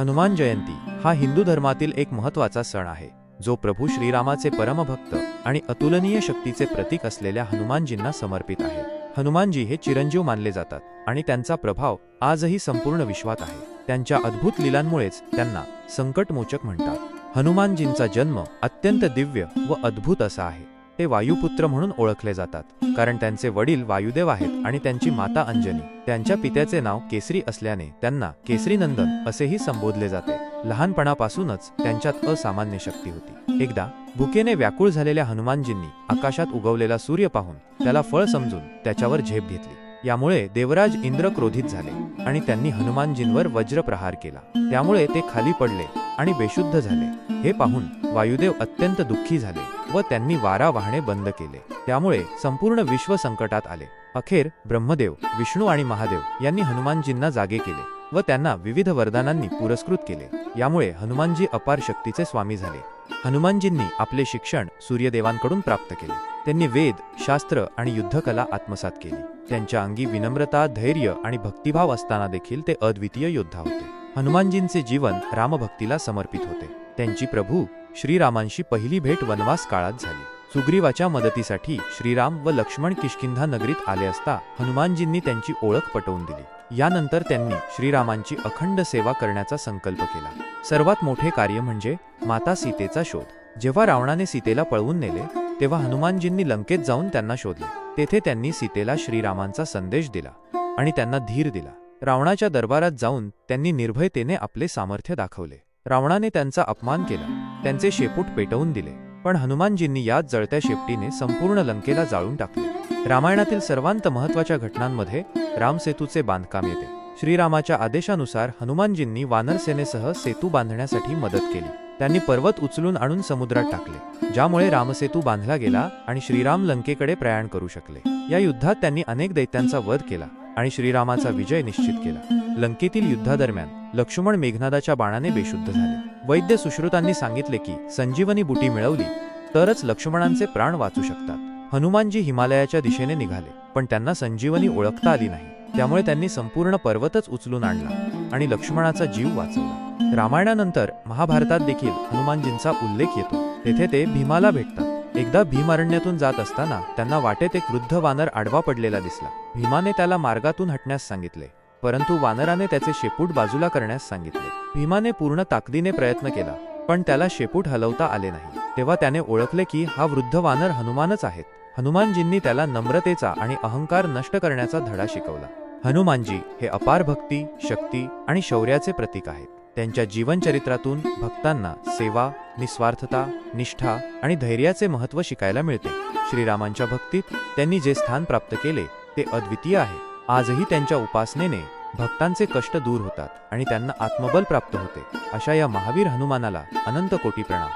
हनुमान जयंती हा हिंदू धर्मातील एक महत्त्वाचा सण आहे जो प्रभू श्रीरामाचे परमभक्त आणि अतुलनीय शक्तीचे प्रतीक असलेल्या हनुमानजींना समर्पित आहे. हनुमानजी हे चिरंजीव मानले जातात आणि त्यांचा प्रभाव आजही संपूर्ण विश्वात आहे. त्यांच्या अद्भुत लीलांमुळेच त्यांना संकटमोचक म्हणतात. हनुमानजींचा जन्म अत्यंत दिव्य व अद्भुत असा आहे. ते वायुपुत्र म्हणून ओळखले जातात कारण त्यांचे वडील वायुदेव आहेत आणि त्यांची माता अंजनी. त्यांच्या पित्याचे नाव केसरी असल्याने त्यांना केसरीनंदन असेही संबोधले जाते. लहानपणापासूनच त्यांच्यात असामान्य शक्ती होती. एकदा भुकेने व्याकुळ झालेल्या हनुमानजींनी आकाशात उगवलेला सूर्य पाहून त्याला फळ समजून त्याच्यावर झेप घेतली. यामुळे देवराज इंद्र क्रोधित झाले आणि त्यांनी हनुमानजींवर वज्रप्रहार केला. त्यामुळे ते खाली पडले आणि बेशुद्ध झाले. हे पाहून वायुदेव अत्यंत दुःखी झाले. व त्यांनी वारा वाहणे बंद केले. त्यामुळे संपूर्ण विश्व संकटात आले. अखेर ब्रह्मदेव विष्णू आणि महादेव यांनी हनुमानजींना जागे केले व त्यांना विविध वरदानांनी पुरस्कृत केले. यामुळे हनुमानजी अपार शक्तीचे स्वामी झाले. हनुमानजींनी आपले शिक्षण सूर्यदेवांकडून प्राप्त केले. त्यांनी वेद शास्त्र आणि युद्धकला आत्मसात केली. त्यांच्या अंगी विनम्रता धैर्य आणि भक्तिभाव असताना देखील ते अद्वितीय योद्धा होते. हनुमानजींचे जीवन रामभक्तीला समर्पित होते. त्यांची प्रभू श्रीरामांशी पहिली भेट वनवास काळात झाली. सुग्रीवाच्या मदतीसाठी श्रीराम व लक्ष्मण किष्किंधा नगरीत आले असता हनुमानजींनी त्यांची ओळख पटवून दिली. यानंतर त्यांनी श्रीरामांची अखंड सेवा करण्याचा संकल्प केला. सर्वात मोठे कार्य म्हणजे माता सीतेचा शोध. जेव्हा रावणाने सीतेला पळवून नेले तेव्हा हनुमानजींनी लंकेत जाऊन त्यांना शोधले. तेथे त्यांनी सीतेला श्रीरामांचा संदेश दिला आणि त्यांना धीर दिला. रावणाच्या दरबारात जाऊन त्यांनी निर्भयतेने आपले सामर्थ्य दाखवले. रावणाने त्यांचा अपमान केला. त्यांचे शेपूट पेटवून दिले. पण हनुमानजींनी याच जळत्या शेपटीने संपूर्ण लंकेला जाळून टाकले. रामायणातील सर्वांत महत्त्वाच्या घटनांमध्ये रामसेतूचे बांधकाम येते. श्रीरामाच्या आदेशानुसार हनुमानजींनी वानरसेनेसह सेतू बांधण्यासाठी मदत केली. त्यांनी पर्वत उचलून आणून समुद्रात टाकले ज्यामुळे रामसेतू बांधला गेला आणि श्रीराम लंकेकडे प्रयाण करू शकले. या युद्धात त्यांनी अनेक दैत्यांचा वध केला. आणि श्रीरामाचा विजय निश्चित केला. लंकेतील युद्धादरम्यान लक्ष्मण मेघनादाच्या बाणाने बेशुद्ध झाले. वैद्य सुश्रुतांनी सांगितले की संजीवनी बुटी मिळवली तरच लक्ष्मणांचे प्राण वाचू शकतात. हनुमानजी हिमालयाच्या दिशेने निघाले पण त्यांना संजीवनी ओळखता आली नाही. त्यामुळे त्यांनी संपूर्ण पर्वतच उचलून आणला आणि लक्ष्मणाचा जीव वाचवला. रामायणानंतर महाभारतात देखील हनुमानजींचा उल्लेख येतो. तेथे ते भीमाला भेटतात. एकदा भीमारण्यातून जात असताना त्यांना वाटेत एक वृद्ध वानर आडवा पडलेला दिसला. भीमाने त्याला मार्गातून हटण्यास सांगितले परंतु वानराने त्याचे शेपूट बाजूला करण्यास सांगितले. भीमाने पूर्ण ताकदीने प्रयत्न केला पण त्याला शेपूट हलवता आले नाही. तेव्हा त्याने ओळखले की हा वृद्ध वानर हनुमानच आहेत. हनुमानजींनी त्याला नम्रतेचा आणि अहंकार नष्ट करण्याचा धडा शिकवला. हनुमानजी हे अपार भक्ती शक्ती आणि शौर्याचे प्रतीक आहेत. त्यांच्या जीवनचरित्रातून भक्तांना सेवा निस्वार्थता निष्ठा आणि धैर्याचे महत्त्व शिकायला मिळते. श्रीरामांच्या भक्तीत त्यांनी जे स्थान प्राप्त केले ते अद्वितीय आहे. आजही त्यांच्या उपासनेने भक्तांचे कष्ट दूर होतात आणि त्यांना आत्मबल प्राप्त होते. अशा या महावीर हनुमानाला अनंत कोटी प्रणाम.